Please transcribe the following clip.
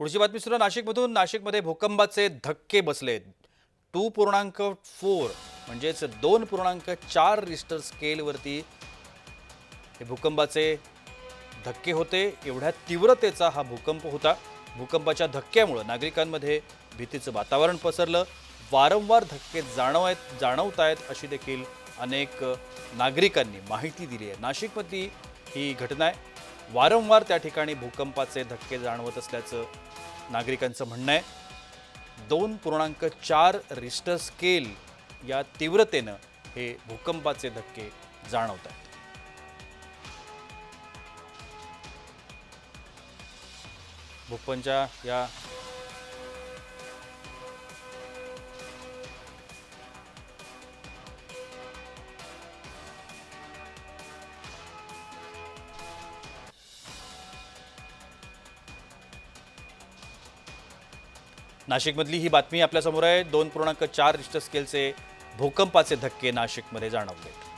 पुढची बातमी सुद्धा नाशिकमधून. नाशिकमध्ये भूकंपाचे धक्के बसले. टू पूर्णांक फोर म्हणजेच दोन पूर्णांक चार रिस्टर स्केलवरती हे भूकंपाचे धक्के होते. एवढ्या तीव्रतेचा हा भूकंप होता. भूकंपाच्या धक्क्यामुळं नागरिकांमध्ये भीतीचं वातावरण पसरलं. वारंवार धक्के जाणव जाणवत आहेत अशी देखील अनेक नागरिकांनी माहिती दिली आहे. नाशिकमधली ही घटना आहे. वारंवार त्या ठिकाणी भूकंपाचे धक्के जाणवत असल्याचं नागरिकांचं म्हणणं आहे. दोन पूर्णांक चार रिस्टर स्केल या तीव्रतेनं हे भूकंपाचे धक्के जाणवत आहेत. भूकंपाच्या या नाशिकमधली ही बातमी आपल्यासमोर आहे. दोन पूर्णांक चार रिस्टर स्केलचे भूकंपाचे धक्के नाशिकमध्ये जाणवले.